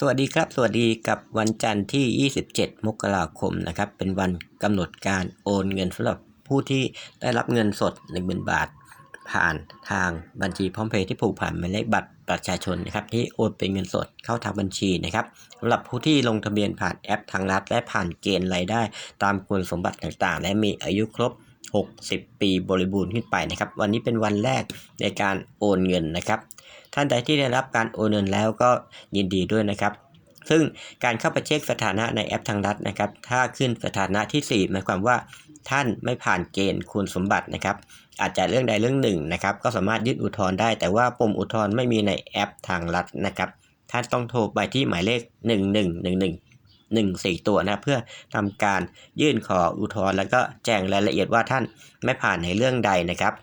สวัสดีครับ สวัสดีกับวันจันทร์ที่ 27 มกราคมนะครับ เป็นวันกำหนดการโอนเงินสำหรับผู้ที่ได้รับเงินสด 10,000 บาท ผ่านทางบัญชีพร้อมเพย์ที่ผูกผ่านหมายเลขบัตรประชาชนนะครับที่โอนเป็นเงินสดเข้าทางบัญชีนะครับสำหรับผู้ที่ลงทะเบียนผ่านแอปทางรัฐและผ่านเกณฑ์รายได้ ตามคุณสมบัติต่างๆ และมีอายุครบ 60 ปีบริบูรณ์ขึ้นไปนะครับ วันนี้เป็นวันแรกในการโอนเงินนะครับ ท่านใดที่ได้รับการโอนเงินแล้วก็ยินดีด้วยนะครับ ซึ่งการเข้าไปเช็คสถานะในแอปทางรัฐนะครับ ถ้าขึ้นสถานะที่ 4 หมายความว่าท่านไม่ผ่านเกณฑ์คุณสมบัตินะครับ อาจจะเรื่องใดเรื่องหนึ่งนะครับ ก็สามารถยื่นอุทธรณ์ได้ แต่ว่าปุ่มอุทธรณ์ไม่มีในแอปทางรัฐนะครับ ท่านต้องโทรไปที่หมายเลข 1111 14 ตัวนะเพื่อทำการยื่นขออุทธรณ์แล้วก็แจ้งรายละเอียดว่าท่านไม่ผ่านในเรื่องใดนะครับ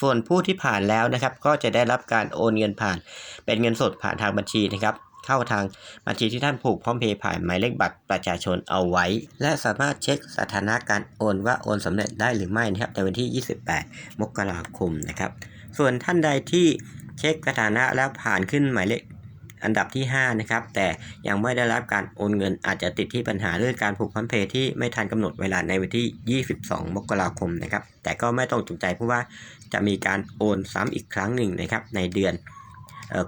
ส่วนผู้ที่ผ่านแล้วนะครับก็จะได้รับการโอนเงินผ่าน เป็นเงินสดผ่านทางบัญชีนะครับเข้าทางบัญชีที่ท่านผูกพร้อมเพย์ผ่านหมายเลขบัตรประชาชนเอาไว้ และสามารถเช็คสถานะการโอนว่าโอนสำเร็จได้หรือไม่นะครับในวันที่ 28 มกราคมนะครับส่วนท่านใดที่เช็คสถานะแล้วผ่านขึ้นหมายเลข อันดับที่ 5 นะครับ แต่ยังไม่ได้รับการโอนเงินอาจจะติดที่ปัญหาเรื่องการผูกพร้อมเพย์ที่ไม่ทันกำหนดเวลาในวันที่ 22 มกราคมนะครับ แต่ก็ไม่ต้องตกใจเพราะว่าจะมีการโอนซ้ำอีกครั้งหนึ่งนะครับในเดือน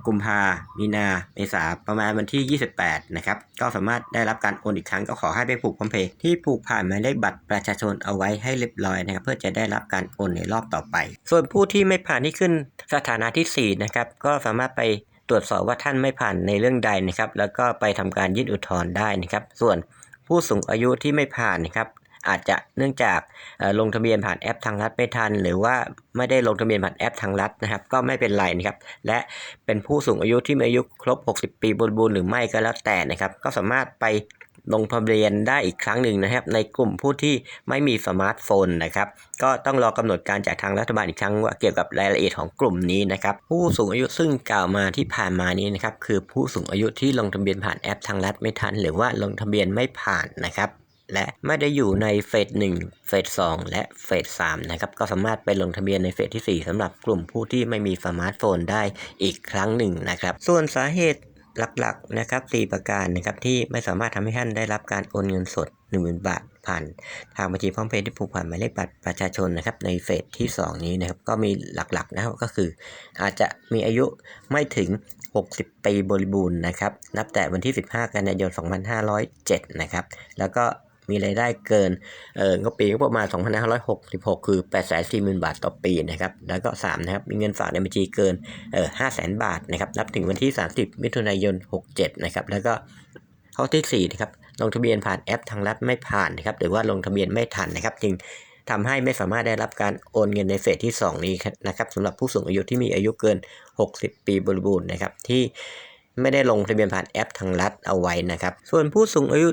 กุมภามีนา เมษา ประมาณวันที่ 28 นะครับ ก็สามารถได้รับการโอนอีกครั้งก็ขอให้ไปผูกพร้อมเพย์ที่ผูกผ่านหมายเลขบัตรประชาชนเอาไว้ให้เรียบร้อยนะครับ เพื่อจะได้รับการโอนในรอบต่อไป ส่วนผู้ที่ไม่ผ่านที่ขึ้นสถานะที่ 4 นะครับ ก็สามารถไป ตรวจสอบว่าท่านไม่ผ่านในเรื่องใดนะครับ แล้วก็ไปทำการยื่นอุทธรณ์ได้นะครับ ส่วนผู้สูงอายุที่ไม่ผ่านนะครับอาจจะเนื่องจากลงทะเบียนผ่านแอปทางรัฐไม่ทัน หรือว่าไม่ได้ลงทะเบียนผ่านแอปทางรัฐนะครับ ก็ไม่เป็นไรนะครับ และเป็นผู้สูงอายุที่มีอายุครบ 60 ปีบริบูรณ์หรือไม่ก็แล้วแต่นะครับ ก็สามารถไป ลงทะเบียนได้อีกครั้งหนึ่งนะครับ ในกลุ่มผู้ที่ไม่มีสมาร์ทโฟนนะครับ ก็ต้องรอกำหนดการจากทางรัฐบาลอีกครั้งว่าเกี่ยวกับรายละเอียดของกลุ่มนี้นะครับ ผู้สูงอายุซึ่งกล่าวมาที่ผ่านมานี้นะครับคือผู้สูงอายุที่ลงทะเบียนผ่านแอปทางรัฐไม่ทัน หรือว่าลงทะเบียนไม่ผ่านนะครับและไม่ได้อยู่ในเฟส1เฟส2และเฟส3นะครับ ก็สามารถไปลงทะเบียนในเฟสที่ 4สำหรับกลุ่มผู้ที่ไม่มีสมาร์ทโฟนได้อีกครั้งหนึ่งนะครับ ส่วนสาเหตุ หลักๆนะครับ 4 ประการนะครับที่ไม่สามารถทำให้ท่านได้รับการโอนเงินสด 10,000 บาท ผ่าน ทางบัญชีพร้อมเพย์ที่ผูกผ่านหมายเลขบัตรประชาชนนะครับในเฟสที่ 2 นี้นะครับก็มีหลักๆนะครับก็คือ อาจจะมีอายุไม่ถึง 60 ปีบริบูรณ์นะครับนับแต่วันที่ 15 กันยายน 2507 นะครับแล้วก็ มีรายได้เกินเอ่องบปีงบประมาณ2566 คือ 840,000 บาทต่อปีนะครับ แล้วก็ 3 นะครับ มีเงินฝากในบัญชีเกินเอ่อ500,000 บาทนะครับ นับถึงวันที่ 30 มิถุนายน 67 นะครับ แล้วก็ข้อที่4นะครับ ลงทะเบียนผ่านแอปทางรัฐไม่ผ่านนะครับ หรือว่าลงทะเบียนไม่ทันนะครับ จึงทำให้ไม่สามารถได้รับการโอนเงินในเฟสที่ 2 นี้นะครับสำหรับผู้สูงอายุที่มีอายุเกิน 60 ปีบริบูรณ์นะครับที่ ไม่ได้ลงทะเบียนผ่านแอปทางรัฐเอาไว้นะครับ ส่วนผู้สูงอายุ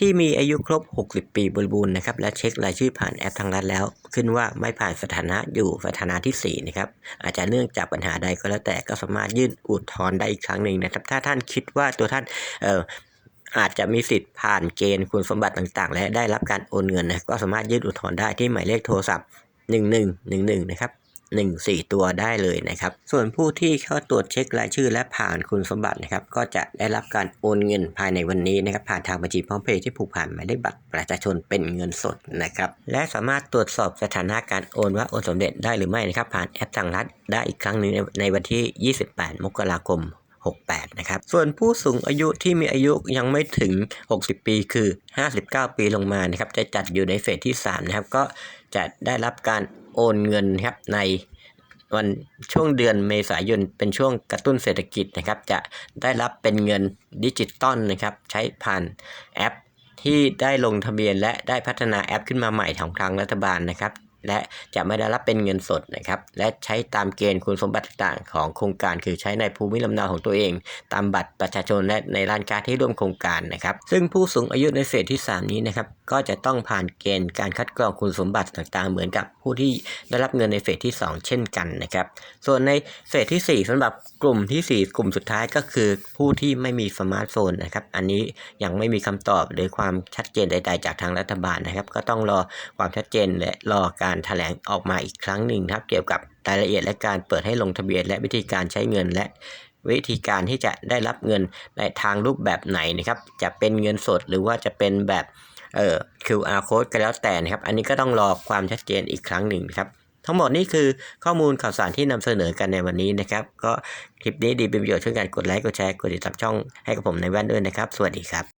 ที่มีอายุครบ 60 ปีบริบูรณ์นะครับและเช็ครายชื่อผ่านแอปทางรัฐแล้ว ขึ้นว่าไม่ผ่านสถานะอยู่สถานะที่ 4 นะครับ อาจจะเนื่องจากปัญหาใดก็แล้วแต่ก็สามารถยื่นอุทธรณ์ได้อีกครั้งหนึ่งนะครับ ถ้าท่านคิดว่าตัวท่านเอออาจจะมีสิทธิ์ผ่านเกณฑ์คุณสมบัติต่างๆ และได้รับการโอนเงินนะก็สามารถยื่นอุทธรณ์ได้ที่หมายเลขโทรศัพท์ 1111 นะครับ 1 4 ตัวได้เลยนะครับ ส่วนผู้ที่เข้าตรวจเช็ครายชื่อและผ่านคุณสมบัตินะครับ ก็จะได้รับการโอนเงินภายในวันนี้นะครับ ผ่านทางบัญชีพร้อมเพย์ที่ผูกผ่านหมายเลขบัตรประชาชนเป็นเงินสดนะครับ และสามารถตรวจสอบสถานะการโอนว่าโอนสำเร็จได้หรือไม่นะครับ ผ่านแอปทางรัฐได้อีกครั้งหนึงในในวันที่ 28 มกราคม68นะครับ ส่วนผู้สูงอายุที่มีอายุยังไม่ถึง 60 ปีคือ 59 ปีลงมานะครับ จะจัดอยู่ในเฟสที่ 3 นะครับ ก็จะได้รับการ โอนเงินครับในวันช่วงเดือนเมษายนเป็นช่วงกระตุ้นเศรษฐกิจนะครับ จะได้รับเป็นเงินดิจิตอลนะครับ ใช้ผ่านแอปที่ได้ลงทะเบียนและได้พัฒนาแอปขึ้นมาใหม่ของทางรัฐบาลนะครับ และจะไม่ได้รับเป็นเงินสดนะครับ และใช้ตามเกณฑ์คุณสมบัติต่างของโครงการ คือใช้ในภูมิลำเนาของตัวเอง ตามบัตรประชาชนและในร้านค้าที่ร่วมโครงการนะครับ ซึ่งผู้สูงอายุในเฟสที่ 3 นี้นะครับ ก็จะต้องผ่านเกณฑ์การคัดกรองคุณสมบัติต่างๆ เหมือนกับผู้ที่ได้รับเงินในเฟสที่ 2 เช่นกันนะครับ ส่วนในเฟสที่ 4สำหรับกลุ่มที่ 4 กลุ่มสุดท้ายก็คือผู้ที่ไม่มีสมาร์ทโฟนนะครับ อันนี้ยังไม่มีคำตอบหรือความชัดเจนใด ๆ จากทางรัฐบาลนะครับ ก็ต้องรอความชัดเจนและรอการแถลงออกมาอีกครั้งหนึ่งครับ เกี่ยวกับรายละเอียดและการเปิดให้ลงทะเบียน และวิธีการใช้เงินและวิธีการที่จะได้รับเงินในทางรูปแบบไหนนะครับ จะเป็นเงินสดหรือว่าจะเป็นแบบเอ่อ QR code ก็แล้วแต่นะครับ อันนี้ก็ต้องรอความชัดเจนอีกครั้งหนึ่งครับ ทั้งหมดนี้คือข้อมูลข่าวสารที่นำเสนอกันในวันนี้นะครับ ก็คลิปนี้ดีเป็นประโยชน์ช่วยกันกดไลค์กดแชร์กดติดตามช่องให้กับผมในแว่นด้วยนะครับ สวัสดีครับ